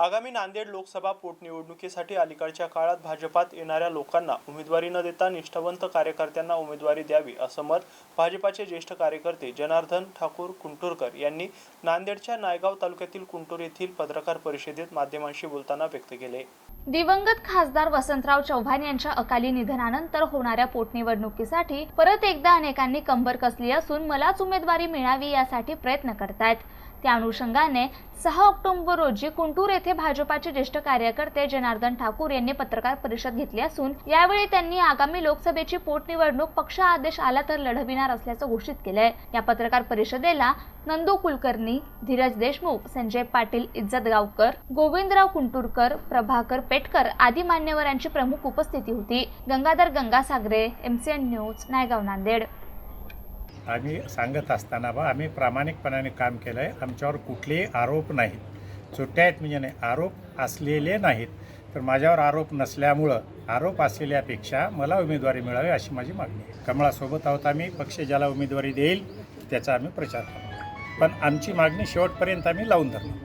आगामी नांदेड लोकसभा पोटनिवडणुकीसाठी अलीकडच्या काळात भाजपात येणाऱ्या लोकांना उमेदवारी न देता निष्ठावंत कार्यकर्त्यांना उमेदवारी द्यावी असं मत भाजपाचे ज्येष्ठ कार्यकर्ते जनार्दन ठाकूर कुंटूरकर यांनी नांदेडच्या नायगाव तालुक्यातील कुंटूर येथील पत्रकार परिषदेत माध्यमांशी बोलताना व्यक्त केले. दिवंगत खासदार वसंतराव चव्हाण यांच्या अकाली निधनानंतर होणाऱ्या पोटनिवडणुकीसाठी परत एकदा अनेकांनी कंबर कसली असून मलाच उमेदवारी मिळावी यासाठी प्रयत्न करतायत. त्या अनुषंगाने सहा ऑक्टोबर रोजी कुंटूर येथे भाजपाचे ज्येष्ठ कार्यकर्ते जनार्दन ठाकूर यांनी पत्रकार परिषद घेतली असून यावेळी त्यांनी आगामी लोकसभेची पोटनिवडणूक पक्ष आदेश आला तर लढविणार असल्याचं घोषित केलंय. या पत्रकार परिषदेला नंदू कुलकर्णी धीरज देशमुख संजय पाटील इज्जत गावकर गोविंदराव कुंटूरकर प्रभाकर पेटकर आदी मान्यवरांची प्रमुख उपस्थिती होती. Gangadhar Gangasagare MCN news Naigaon Nanded. आम्ही सांगत असताना बा आम्ही प्रामाणिकपणाने काम केलं आहे आमच्यावर कुठलेही आरोप नाहीत. सुट्ट्या आहेत म्हणजे नाही आरोप असलेले नाहीत. तर माझ्यावर आरोप नसल्यामुळं आरोप असलेल्यापेक्षा मला उमेदवारी मिळावी अशी माझी मागणी आहे. कमळासोबत आहोत आम्ही पक्ष ज्याला उमेदवारी देईल त्याचा आम्ही प्रचार करू पण आमची मागणी शेवटपर्यंत आम्ही लावून धरणार.